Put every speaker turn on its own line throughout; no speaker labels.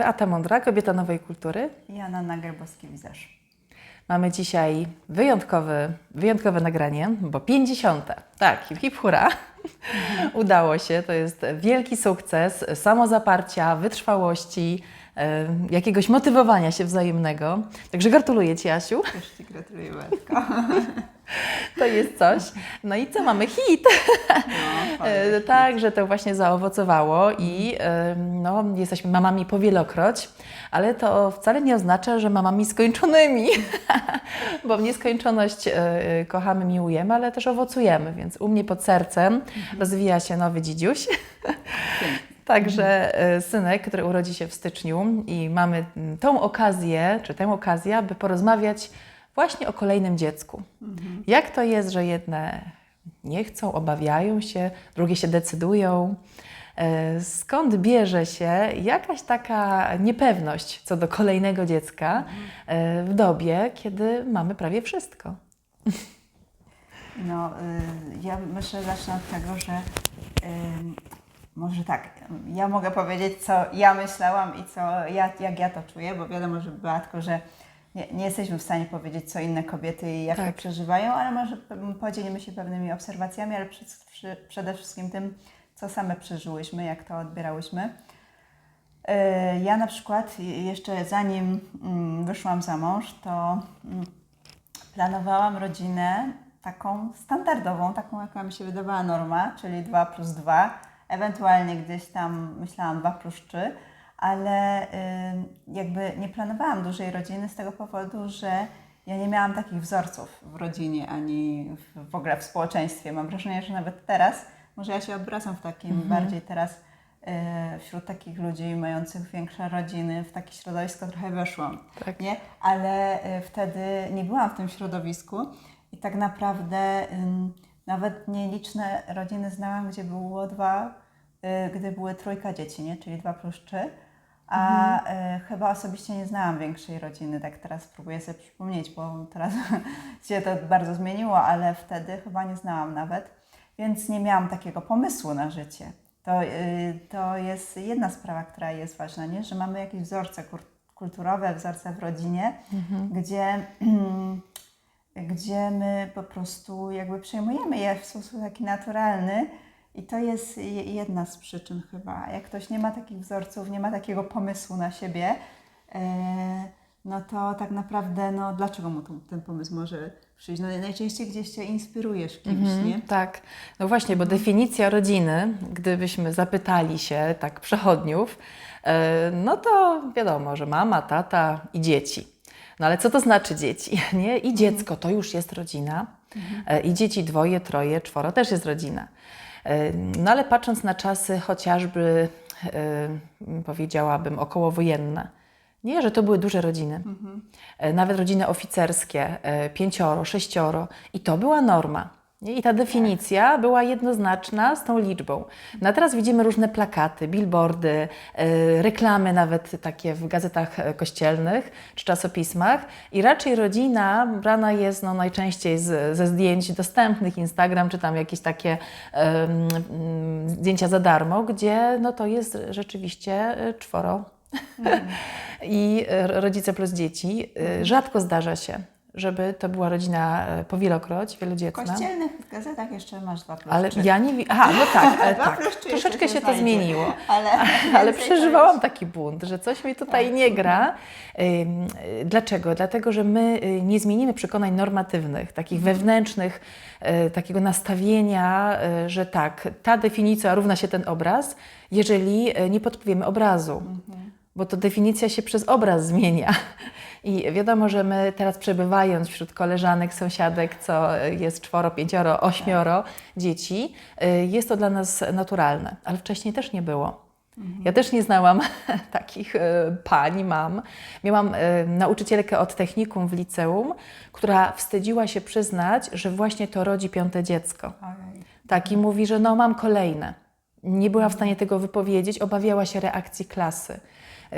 Beata Mądra, kobieta nowej kultury.
Jana Nagelbowski Wizerz.
Mamy dzisiaj wyjątkowy, wyjątkowe nagranie, bo 50. Tak, hip hip hura. Udało się, to jest wielki sukces samozaparcia, wytrwałości, jakiegoś motywowania się wzajemnego. Także gratuluję Ci, Asiu.
Też Ci gratuluję, Beatko.
To jest coś. No i co, mamy hit.
No,
E, Tak, że to właśnie zaowocowało i e, no, jesteśmy mamami powielokroć, ale to wcale nie oznacza, że mamami skończonymi, bo w nieskończoność e, kochamy, miłujemy, ale też owocujemy, więc u mnie pod sercem rozwija się nowy dzidziuś. Także e, synek, który urodzi się w styczniu i mamy tą okazję, czy tę okazję, aby porozmawiać właśnie o kolejnym dziecku. Jak to jest, że jedne nie chcą, obawiają się, drugie się decydują? E, Skąd bierze się jakaś taka niepewność co do kolejnego dziecka e, w dobie, kiedy mamy prawie wszystko?
No, y, ja myślę, zacznę od tego, że może tak, ja mogę powiedzieć, co ja myślałam i co ja, jak ja to czuję, bo wiadomo, że Beatko, że nie, nie jesteśmy w stanie powiedzieć, co inne kobiety i jak
Tak.
to przeżywają, ale może podzielimy się pewnymi obserwacjami, ale przy, przy, przede wszystkim tym, co same przeżyłyśmy, jak to odbierałyśmy. Y, Ja na przykład je- jeszcze zanim mm, wyszłam za mąż, to mm, planowałam rodzinę taką standardową, taką jaka mi się wydawała norma, czyli 2 plus 2, ewentualnie gdzieś tam myślałam 2 plus 3, ale y, jakby nie planowałam dużej rodziny z tego powodu, że ja nie miałam takich wzorców w rodzinie ani w, w ogóle w społeczeństwie. Mam wrażenie, że nawet teraz, może ja się obracam w takim bardziej teraz y, wśród takich ludzi mających większe rodziny, w takie środowisko trochę weszłam
Tak.
nie? Ale y, wtedy nie byłam w tym środowisku i tak naprawdę nawet nieliczne rodziny znałam, gdzie było dwa, gdy były trójka dzieci, nie? czyli dwa plus trzy. A y, chyba osobiście nie znałam większej rodziny, tak teraz próbuję sobie przypomnieć, bo teraz się to bardzo zmieniło, ale wtedy chyba nie znałam nawet, więc nie miałam takiego pomysłu na życie. To, y, to jest jedna sprawa, która jest ważna, nie? że mamy jakieś wzorce kulturowe, wzorce w rodzinie, gdzie, gdzie my po prostu jakby przejmujemy je w sposób taki naturalny i to jest je- jedna z przyczyn chyba. Jak ktoś nie ma takich wzorców, nie ma takiego pomysłu na siebie, e, no to tak naprawdę, no dlaczego mu ten pomysł może przyjść? No najczęściej gdzieś się inspirujesz kimś, nie?
Tak, no właśnie, bo definicja rodziny, gdybyśmy zapytali się tak przechodniów, e, no to wiadomo, że mama, tata i dzieci. No ale co to znaczy dzieci? Nie? I dziecko to już jest rodzina, e, i dzieci dwoje, troje, czworo też jest rodzina. No ale patrząc na czasy chociażby, powiedziałabym, okołowojenne, nie, że to były duże rodziny. E, Nawet rodziny oficerskie, e, pięcioro, sześcioro. I to była norma. I ta definicja była jednoznaczna z tą liczbą. No a teraz widzimy różne plakaty, billboardy, e, reklamy nawet takie w gazetach e, kościelnych czy czasopismach. I raczej rodzina brana jest no, najczęściej z, ze zdjęć dostępnych, Instagram czy tam jakieś takie mm, zdjęcia za darmo, gdzie no, to jest rzeczywiście e, czworo i e, rodzice plus dzieci. Rzadko zdarza się, żeby to była rodzina e, powielokroć,
W
wielodzietna.
kościelnych gazetach jeszcze masz dwa plus
Ale ja nie Aha, no tak, tak. Troszeczkę się to zmieniło.
Ale,
Ale przeżywałam taki bunt, że coś mi tutaj
Tak.
nie gra. Y, Dlaczego? Dlatego, że my y, nie zmienimy przekonań normatywnych, takich
Mhm.
wewnętrznych, y, takiego nastawienia, że tak, ta definicja równa się ten obraz, jeżeli nie podpowiemy obrazu.
Mhm.
Bo to definicja się przez obraz zmienia. I wiadomo, że my teraz przebywając wśród koleżanek, sąsiadek, co jest czworo, pięcioro, ośmioro dzieci, y, jest to dla nas naturalne, ale wcześniej też nie było. Ja też nie znałam takich y, pań, mam. Miałam y, nauczycielkę od technikum w liceum, która wstydziła się przyznać, że właśnie to rodzi piąte dziecko. Tak, i mówi, że no mam kolejne. Nie była w stanie tego wypowiedzieć, obawiała się reakcji klasy.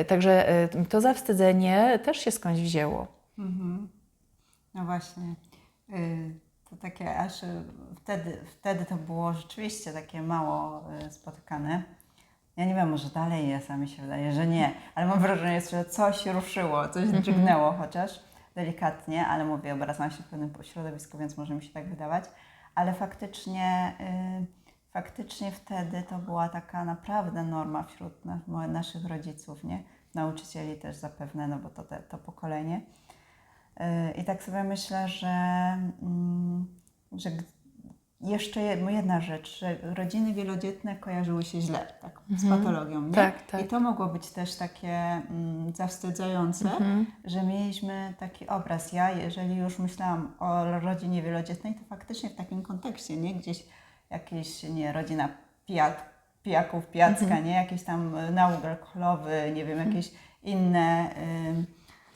Y, Także y, to zawstydzenie też się skądś wzięło.
No właśnie. Y, To takie aż wtedy, wtedy to było rzeczywiście takie mało spotykane. Ja nie wiem, może dalej jest, a mi się wydaje, że nie, ale mam wrażenie, że coś ruszyło, coś drgnęło chociaż delikatnie, ale mówię, obracam się w pewnym środowisku, więc może mi się tak wydawać, ale faktycznie, y, faktycznie wtedy to była taka naprawdę norma wśród naszych rodziców, nie? Nauczycieli też zapewne, no bo to te, to pokolenie. Y, I tak sobie myślę, że, mm, że jeszcze jed- jedna rzecz, że rodziny wielodzietne kojarzyły się źle tak, z patologią. Nie?
Tak, tak.
I to mogło być też takie mm, zawstydzające,
Mhm.
że mieliśmy taki obraz. Ja, jeżeli już myślałam o rodzinie wielodzietnej, to faktycznie w takim kontekście, nie gdzieś jakieś, nie, rodzina pijak, pijaków, pijacka,
Mhm.
nie, jakiś tam y, nauk alkoholowy, nie wiem, jakieś inne y,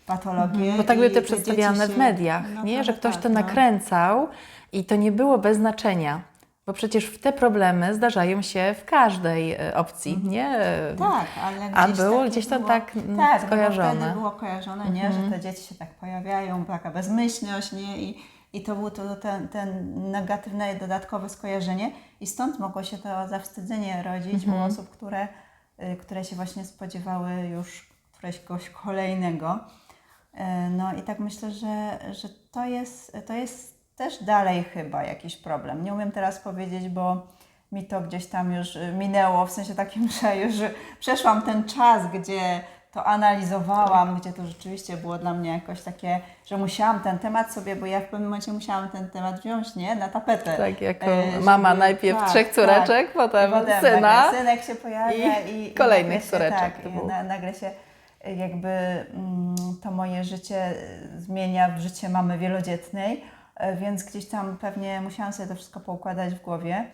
patologie.
Bo tak były te przedstawiane w
się-
mediach,
no
nie? że ktoś
tak,
to
no.
nakręcał i to nie było bez znaczenia. Bo przecież te problemy zdarzają się w każdej e, opcji, nie?
Tak, ale
A
gdzieś
było
takie
gdzieś tam
było,
tak,
tak, no
skojarzone.
wtedy było kojarzone, nie, że te dzieci się tak pojawiają, taka bezmyślność, nie, i, i to było to, ten, ten negatywne, dodatkowe skojarzenie i stąd mogło się to zawstydzenie rodzić u osób, które, y, które się właśnie spodziewały już któregoś kolejnego. Y, No i tak myślę, że, że to, jest, to jest też dalej chyba jakiś problem. Nie umiem teraz powiedzieć, bo mi to gdzieś tam już minęło, w sensie takim, że już przeszłam ten czas, gdzie to analizowałam, gdzie to rzeczywiście było dla mnie jakoś takie, że musiałam ten temat sobie, bo ja w pewnym momencie musiałam ten temat wziąć, nie, na tapetę.
Tak, jako
E,
mama
żeby-
najpierw
tak,
trzech córeczek,
tak.
potem,
potem
syna.
nagle synek się pojawia i,
i kolejnych córeczek
Tak, i na, nagle się y, jakby mm, to moje życie y, zmienia w życie mamy wielodzietnej, y, więc gdzieś tam pewnie musiałam sobie to wszystko poukładać w głowie.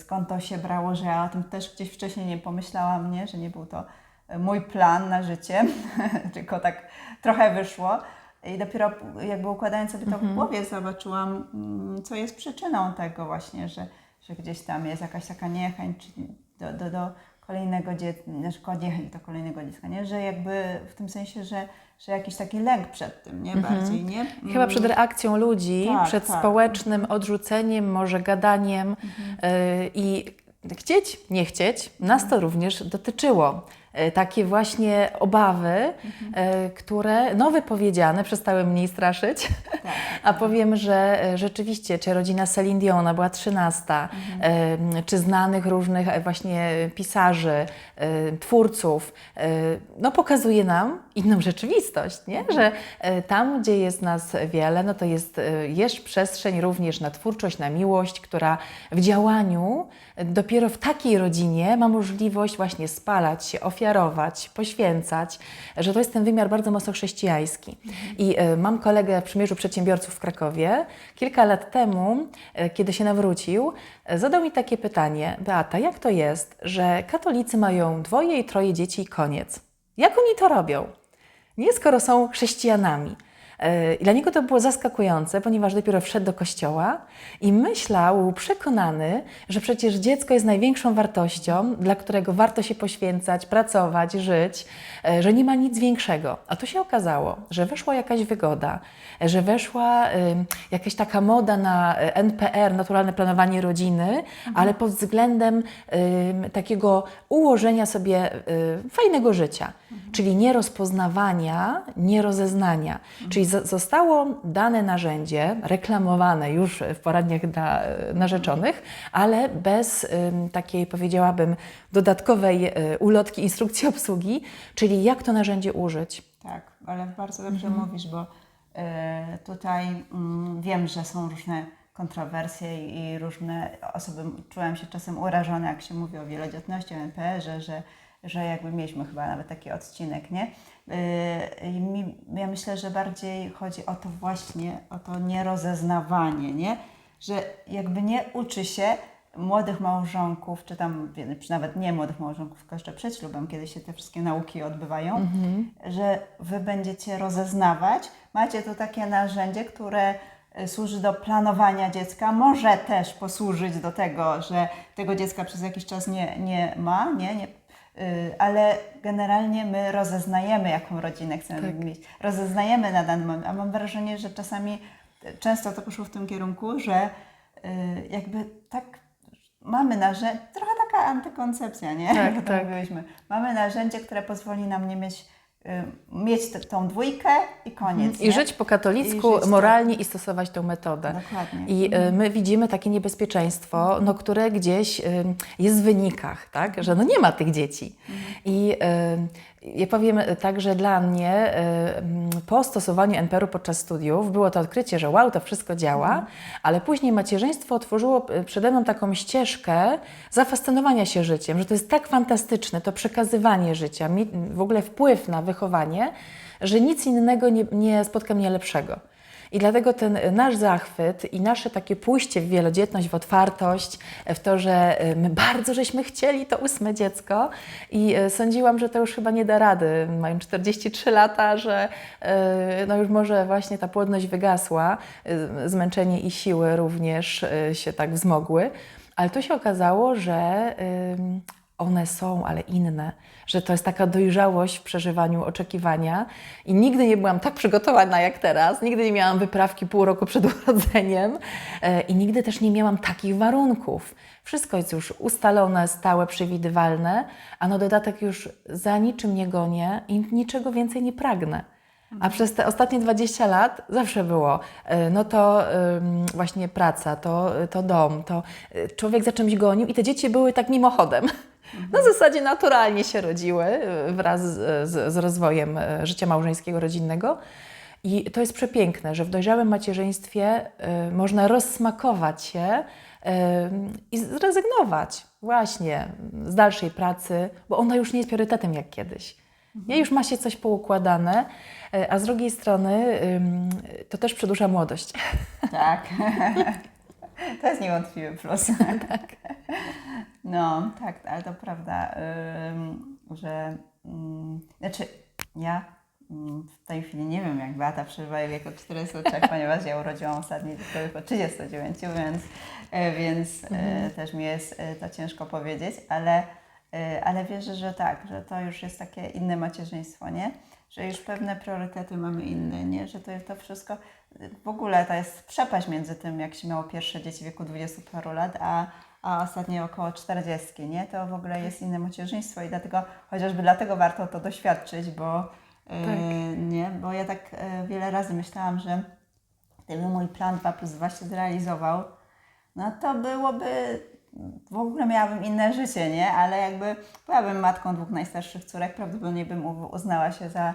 Skąd to się brało, że ja o tym też gdzieś wcześniej nie pomyślałam, nie? że nie był to mój plan na życie, tylko tak trochę wyszło. I dopiero jakby układając sobie to w głowie, zobaczyłam, mm, co jest przyczyną tego właśnie, że, że gdzieś tam jest jakaś taka niechęć do, do, do kolejnego dziecka, znaczy niechęć do kolejnego dziecka, nie? Że jakby w tym sensie, że, że jakiś taki lęk przed tym, nie? Bardziej, nie?
Chyba przed
Mm,
reakcją ludzi,
Tak,
przed
tak.
społecznym odrzuceniem, może gadaniem y, i chcieć, nie chcieć, nas to również dotyczyło. Y, Takie właśnie obawy, y, które no wypowiedziane przestały mniej straszyć.
tak.
A powiem, że e, rzeczywiście, czy rodzina Celine Diona była trzynasta, e, czy znanych różnych e, właśnie pisarzy, e, twórców, e, no pokazuje nam inną rzeczywistość, nie? że e, tam, gdzie jest nas wiele, no to jest, e, jest przestrzeń również na twórczość, na miłość, która w działaniu e, dopiero w takiej rodzinie ma możliwość właśnie spalać się, ofiarować, poświęcać, że to jest ten wymiar bardzo mocno chrześcijański. I e, mam kolegę w przymierzu przedsiębiorców w Krakowie. Kilka lat temu, e, kiedy się nawrócił, e, zadał mi takie pytanie: Beata, jak to jest, że katolicy mają dwoje i troje dzieci i koniec? Jak oni to robią? Nie skoro są chrześcijanami. E, I dla niego to było zaskakujące, ponieważ dopiero wszedł do kościoła i myślał, był przekonany, że przecież dziecko jest największą wartością, dla którego warto się poświęcać, pracować, żyć, e, że nie ma nic większego. A tu się okazało, że weszła jakaś wygoda, e, że weszła jakaś taka moda na NPR, naturalne planowanie rodziny, ale pod względem takiego ułożenia sobie y, fajnego życia, czyli nie rozpoznawania, nie rozeznania. Czyli zo- zostało dane narzędzie, reklamowane już w poradniach dla e, narzeczonych, ale bez takiej, powiedziałabym, dodatkowej y, ulotki instrukcji obsługi, czyli jak to narzędzie użyć.
Tak, ale bardzo dobrze
Mhm.
mówisz, bo e, tutaj mm, wiem, że są różne kontrowersje i, i różne osoby czułem się czasem urażone, jak się mówi o wielodzietności, o NPR-ze, że, że jakby mieliśmy chyba nawet taki odcinek, nie? Mi, ja myślę, że bardziej chodzi o to właśnie, o to nierozeznawanie, nie? Że jakby nie uczy się młodych małżonków, czy tam, czy nawet nie młodych małżonków, tylko jeszcze przed ślubem, kiedy się te wszystkie nauki odbywają, że Wy będziecie rozeznawać. Macie tu takie narzędzie, które y, służy do planowania dziecka, może też posłużyć do tego, że tego dziecka przez jakiś czas nie, nie ma, nie, nie, y, ale generalnie my rozeznajemy, jaką rodzinę chcemy
Tak.
mieć. Rozeznajemy na dany moment, a mam wrażenie, że czasami y, często to poszło w tym kierunku, że y, jakby tak mamy narzędzie, trochę taka antykoncepcja, nie?
Tak, tak.
mówiłyśmy. Mamy narzędzie, które pozwoli nam nie mieć, y, mieć tę- tą dwójkę i koniec.
I
nie?
żyć po
I
katolicku,
żyć
moralnie i stosować tę metodę.
Dokładnie.
I y, my widzimy takie niebezpieczeństwo, no, które gdzieś y, jest w wynikach, tak? że no nie ma tych dzieci. I y, ja powiem tak, że dla mnie po stosowaniu NPR-u podczas studiów było to odkrycie, że wow, to wszystko działa, ale później macierzyństwo otworzyło y, przede mną taką ścieżkę zafascynowania się życiem, że to jest tak fantastyczne, to przekazywanie życia, w ogóle wpływ na wychowanie, że nic innego nie, nie spotka mnie lepszego. I dlatego ten nasz zachwyt i nasze takie pójście w wielodzietność, w otwartość, w to, że y, my bardzo żeśmy chcieli to ósme dziecko i y, sądziłam, że to już chyba nie da rady. Mają 43 lata, że y, no już może właśnie ta płodność wygasła, zmęczenie i siły również się tak wzmogły. Ale tu się okazało, że one są, ale inne, że to jest taka dojrzałość w przeżywaniu oczekiwania i nigdy nie byłam tak przygotowana jak teraz, nigdy nie miałam wyprawki pół roku przed urodzeniem e, i nigdy też nie miałam takich warunków. Wszystko jest już ustalone, stałe, przewidywalne, a no dodatek już za niczym nie gonię i niczego więcej nie pragnę. A przez te ostatnie 20 lat zawsze było, y, no to właśnie praca, to, to dom, to y, człowiek za czymś gonił i te dzieci były tak mimochodem. Na zasadzie naturalnie się rodziły y, wraz z, z, rozwojem y, życia małżeńskiego, rodzinnego. I to jest przepiękne, że w dojrzałym macierzyństwie y, można rozsmakować się y, i zrezygnować właśnie z dalszej pracy, bo ona już nie jest priorytetem jak kiedyś. Nie, już ma się coś poukładane, y, a z drugiej strony ym, to też przedłuża młodość.
Tak. to jest niewątpliwy plus. tak. No, tak, ale to prawda, że ym, znaczy ja ym, w tej chwili nie wiem, jak Beata przeżywa wiek od 43, ponieważ ja urodziłam ostatni tylko od 39, więc, e, więc e, też mi jest e, to ciężko powiedzieć, ale, ale wierzę, że tak, że to już jest takie inne macierzyństwo, nie? Że już pewne priorytety mamy inne, nie? Że to jest to wszystko, w ogóle to jest przepaść między tym, jak się miało pierwsze dzieci w wieku 20 paru lat, a, a ostatnie około 40, nie? To w ogóle jest inne macierzyństwo i dlatego, chociażby dlatego warto to doświadczyć, bo, e, nie? bo ja tak e, wiele razy myślałam, że gdyby mój plan 2 plus 2 się zrealizował, no to byłoby, w ogóle miałabym inne życie, nie? Ale jakby byłabym matką dwóch najstarszych córek, prawdopodobnie bym uznała się za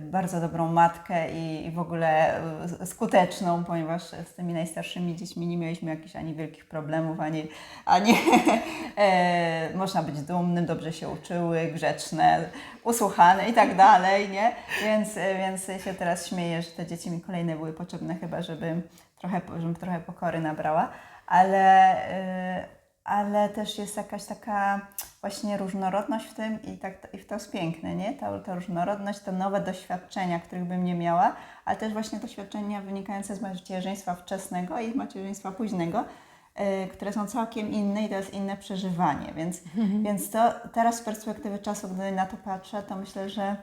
bardzo dobrą matkę i, w ogóle e, skuteczną, ponieważ z tymi najstarszymi dziećmi nie mieliśmy jakichś ani wielkich problemów, ani, ani e, można być dumnym, dobrze się uczyły, grzeczne, usłuchane i tak dalej, nie? Więc, e, więc się teraz śmieję, że te dzieci mi kolejne były potrzebne chyba, żeby trochę, żebym trochę pokory nabrała, ale, e, ale też jest jakaś taka właśnie różnorodność w tym i, tak, i to jest piękne, nie? Ta, ta różnorodność, te nowe doświadczenia, których bym nie miała, ale też właśnie doświadczenia wynikające z macierzyństwa wczesnego i macierzyństwa późnego, y, które są całkiem inne i to jest inne przeżywanie. Więc, więc to teraz z perspektywy czasu, gdy na to patrzę, to myślę, że,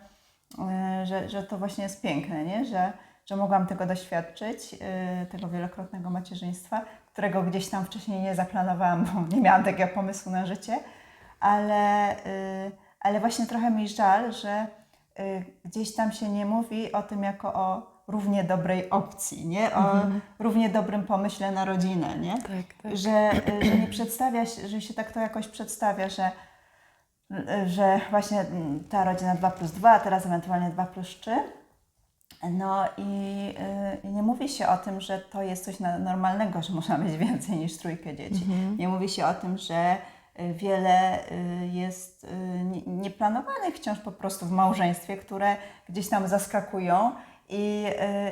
y, że, że to właśnie jest piękne, nie? Że, że mogłam tego doświadczyć, y, tego wielokrotnego macierzyństwa, którego gdzieś tam wcześniej nie zaplanowałam, bo nie miałam takiego pomysłu na życie, ale, y, ale właśnie trochę mi żal, że y, gdzieś tam się nie mówi o tym jako o równie dobrej opcji, nie? O równie dobrym pomyśle na rodzinę, nie?
Tak, tak.
Że, y, że nie przedstawia się, że się tak to jakoś przedstawia, że, że właśnie ta rodzina 2 plus 2, a teraz ewentualnie 2 plus 3. No i, y, nie mówi się o tym, że to jest coś normalnego, że można mieć więcej niż trójkę dzieci. Nie mówi się o tym, że y, wiele y, jest nie- nieplanowanych wciąż po prostu w małżeństwie, które gdzieś tam zaskakują i,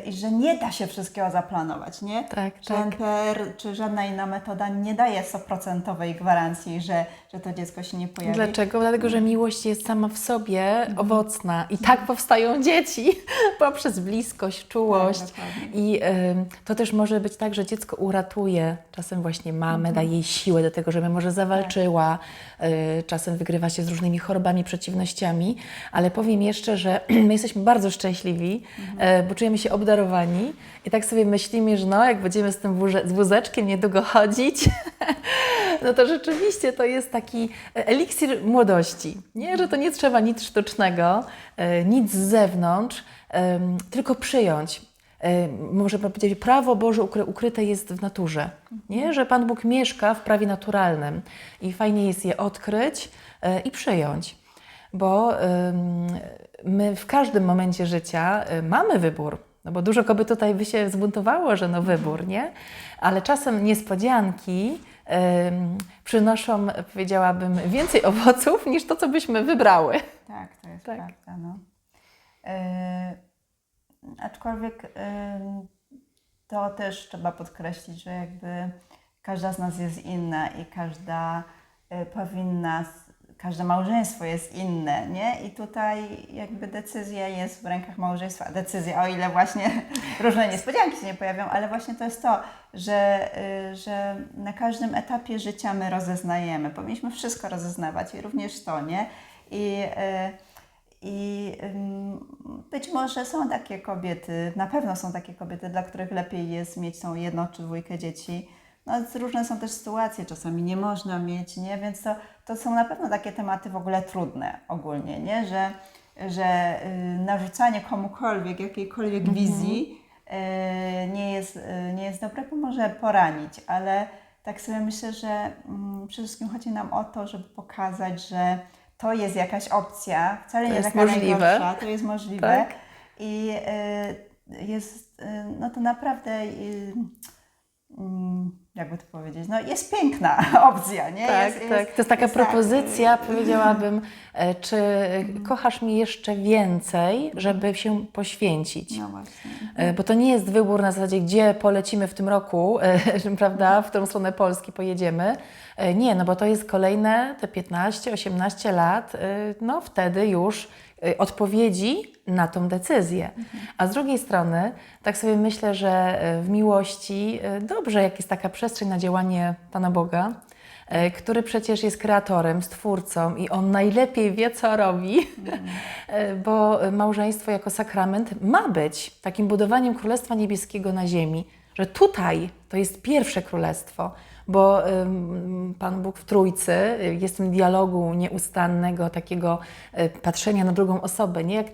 y, i że nie da się wszystkiego zaplanować, nie?
Tak,
że
tak.
NPR czy żadna inna metoda nie daje 100% gwarancji, że, że to dziecko się nie pojawi.
Dlaczego? Dlatego, że miłość jest sama w sobie owocna i tak powstają dzieci poprzez bliskość, czułość.
Tak.
I ym, to też może być tak, że dziecko uratuje czasem właśnie mamę, daje jej siłę do tego, żeby może zawalczyła, y, czasem wygrywa się z różnymi chorobami, przeciwnościami, ale powiem jeszcze, że my jesteśmy bardzo szczęśliwi, y, bo czujemy się obdarowani i tak sobie myślimy, że no, jak będziemy z tym z wózeczkiem niedługo chodzić, No to rzeczywiście to jest taki eliksir młodości, nie? że to nie trzeba nic sztucznego, e, nic z zewnątrz, tylko przyjąć. E, Możemy powiedzieć, prawo Boże ukry- ukryte jest w naturze, nie? że Pan Bóg mieszka w prawie naturalnym i fajnie jest je odkryć e, i przyjąć. Bo my w każdym momencie życia e, mamy wybór. No bo dużo kobiet tutaj by się zbuntowało, że no wybór, nie? Ale czasem niespodzianki przynoszą, powiedziałabym, więcej owoców niż to, co byśmy wybrały.
Tak, to jest
Tak.
prawda. No. E, aczkolwiek e, to też trzeba podkreślić, że jakby każda z nas jest inna i każda e, powinna, każde małżeństwo jest inne, nie? I tutaj jakby decyzja jest w rękach małżeństwa. Decyzja, o ile właśnie różne niespodzianki się nie pojawią, ale właśnie to jest to, że, y, że na każdym etapie życia my rozeznajemy. Powinniśmy wszystko rozeznawać i również to, nie? I, y, i być może są takie kobiety, na pewno są takie kobiety, dla których lepiej jest mieć tą jedną czy dwójkę dzieci. No, różne są też sytuacje, czasami nie można mieć, nie? Więc to, to są na pewno takie tematy w ogóle trudne ogólnie, nie? Że, że y, narzucanie komukolwiek jakiejkolwiek wizji y, nie, jest, y, nie jest dobre, bo może poranić, ale tak sobie myślę, że mm, przede wszystkim chodzi nam o to, żeby pokazać, że to jest jakaś opcja, wcale
To
nie
jest
taka
możliwe.
najgorsza, to jest możliwe
Tak.
i jest, no to naprawdę, mm, jakby to powiedzieć, no jest piękna opcja, nie?
Tak,
jest,
tak.
jest-
To jest taka
jest tak,
propozycja,
y,
powiedziałabym, e, czy kochasz mnie jeszcze więcej, żeby się poświęcić?
No właśnie.
E, Bo to nie jest wybór na zasadzie, gdzie polecimy w tym roku, e, prawda, w którą stronę Polski pojedziemy. Nie, no bo to jest kolejne te 15-18 lat, no wtedy już odpowiedzi na tą decyzję. A z drugiej strony, tak sobie myślę, że w miłości dobrze, jak jest taka przestrzeń na działanie Pana Boga, e, który przecież jest kreatorem, stwórcą i on najlepiej wie, co robi, E, bo małżeństwo jako sakrament ma być takim budowaniem Królestwa Niebieskiego na ziemi, że tutaj to jest pierwsze królestwo, bo Pan Bóg w Trójcy y, jest w tym dialogu nieustannego, takiego patrzenia na drugą osobę, nie jak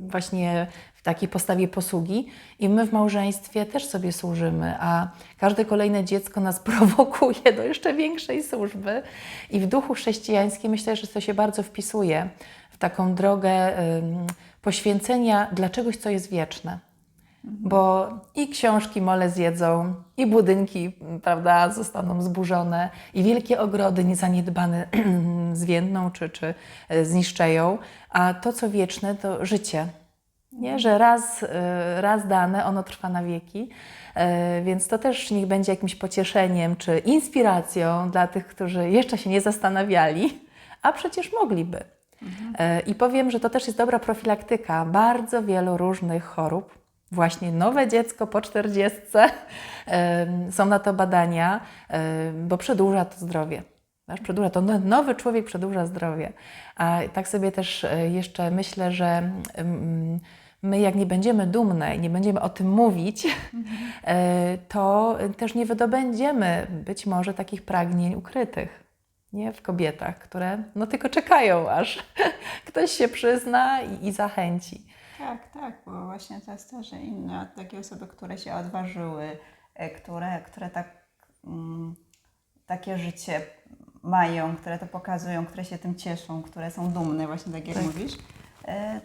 właśnie takiej postawie posługi i my w małżeństwie też sobie służymy, a każde kolejne dziecko nas prowokuje do jeszcze większej służby i w duchu chrześcijańskim myślę, że to się bardzo wpisuje w taką drogę poświęcenia dla czegoś, co jest wieczne. Bo i książki mole zjedzą, i budynki, m, prawda, zostaną zburzone, i wielkie ogrody niezaniedbane zwiędną czy, czy e, zniszczeją, a to, co wieczne, to życie. Nie? Że raz, e, raz dane, ono trwa na wieki. E, Więc to też niech będzie jakimś pocieszeniem czy inspiracją dla tych, którzy jeszcze się nie zastanawiali, a przecież mogliby. E, I powiem, że to też jest dobra profilaktyka bardzo wielu różnych chorób. Właśnie nowe dziecko po 40 em, są na to badania, bo przedłuża to zdrowie. Przedłuża to no- nowy człowiek przedłuża zdrowie. A tak sobie też jeszcze myślę, że mm, my jak nie będziemy dumne i nie będziemy o tym mówić, e, to też nie wydobędziemy być może takich pragnień ukrytych nie? w kobietach, które no tylko czekają, aż ktoś się przyzna i, i zachęci.
Tak, tak, bo właśnie to jest to, że inne takie osoby, które się odważyły, e, które, które tak, mm, takie życie mają, które to pokazują, które się tym cieszą, które są dumne, właśnie tak jak
Tak.
mówisz,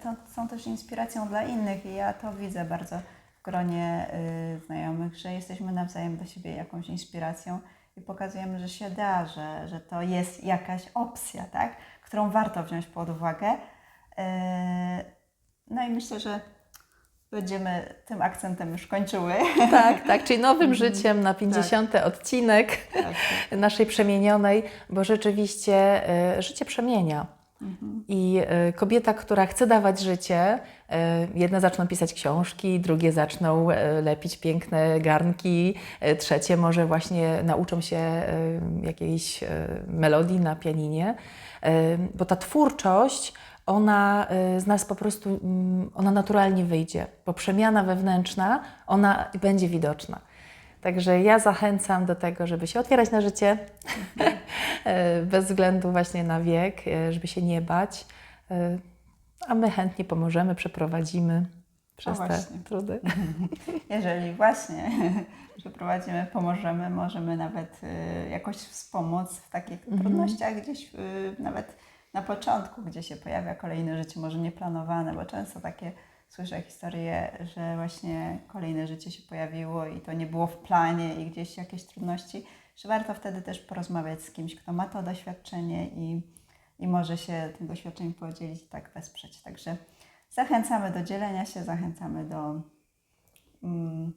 to są też inspiracją dla innych i ja to widzę bardzo w gronie y, znajomych, że jesteśmy nawzajem dla siebie jakąś inspiracją i pokazujemy, że się da, że, że to jest jakaś opcja, tak, którą warto wziąć pod uwagę. E, no i myślę, że będziemy tym akcentem już kończyły.
Tak, tak, czyli nowym życiem na 50. odcinek
Tak, tak.
naszej przemienionej, bo rzeczywiście y, życie przemienia. I y, kobieta, która chce dawać życie, y, jedne zaczną pisać książki, drugie zaczną y, lepić piękne garnki, trzecie może właśnie nauczą się jakiejś melodii na pianinie, bo ta twórczość, ona z nas po prostu, mm, ona naturalnie wyjdzie, bo przemiana wewnętrzna, ona będzie widoczna. Także ja zachęcam do tego, żeby się otwierać na życie, e, bez względu właśnie na wiek, e, żeby się nie bać. E, A my chętnie pomożemy, przeprowadzimy przez te trudy.
Jeżeli właśnie przeprowadzimy, pomożemy, możemy nawet y, jakoś wspomóc w takich
Mhm.
trudnościach gdzieś nawet na początku, gdzie się pojawia kolejne życie, może nieplanowane, bo często takie słyszę historie, że właśnie kolejne życie się pojawiło i to nie było w planie i gdzieś jakieś trudności, że warto wtedy też porozmawiać z kimś, kto ma to doświadczenie i, i może się tym doświadczeniem podzielić i tak wesprzeć. Także zachęcamy do dzielenia się, zachęcamy do mm,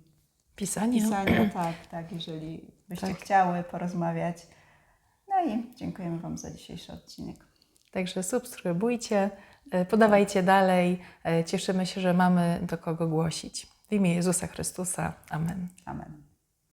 Pisanie.
pisania, tak, tak, jeżeli byście
Tak.
chciały porozmawiać. No i dziękujemy Wam za dzisiejszy odcinek.
Także subskrybujcie, podawajcie dalej. E, Cieszymy się, że mamy do kogo głosić. W imię Jezusa Chrystusa. Amen.
Amen.